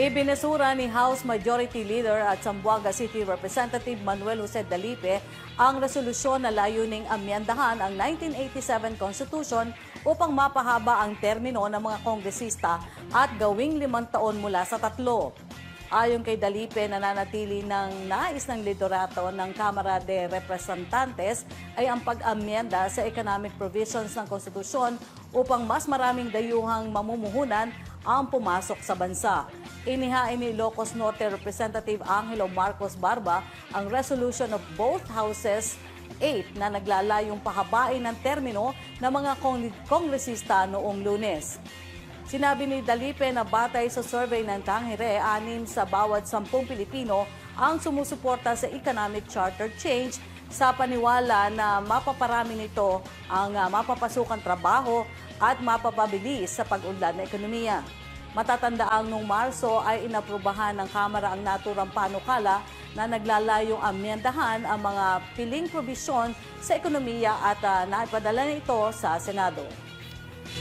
Ibinesura ni House Majority Leader at Zamboanga City Representative Manuel Jose Dalipe ang resolusyon na layuning amyendahan ang 1987 Constitution upang mapahaba ang termino ng mga kongresista at gawing limang taon mula sa tatlo. Ayon kay Dalipe, nananatili ng nais ng liderato ng Kamara de Representantes ay ang pag-amyenda sa economic provisions ng konstitusyon upang mas maraming dayuhang mamumuhunan ang pumasok sa bansa. Inihain ni Ilocos Norte Representative Angelo Marcos Barba ang resolution of both houses 8 na naglalayong pahabain ng termino ng mga kong- kongresista noong lunes. Sinabi ni Dalipe na batay sa survey ng Tangere, anim sa bawat sampung Pilipino ang sumusuporta sa economic charter change sa paniwala na mapaparami nito ang ah, mapapasukang trabaho at mapapabilis sa pag-unlad ng ekonomiya. Matatandaang noong Marso ay inaprubahan ng Kamara ang naturang panukala na naglalayong amyendahan ang mga piling probisyon sa ekonomiya at ah, naipadala nito sa Senado.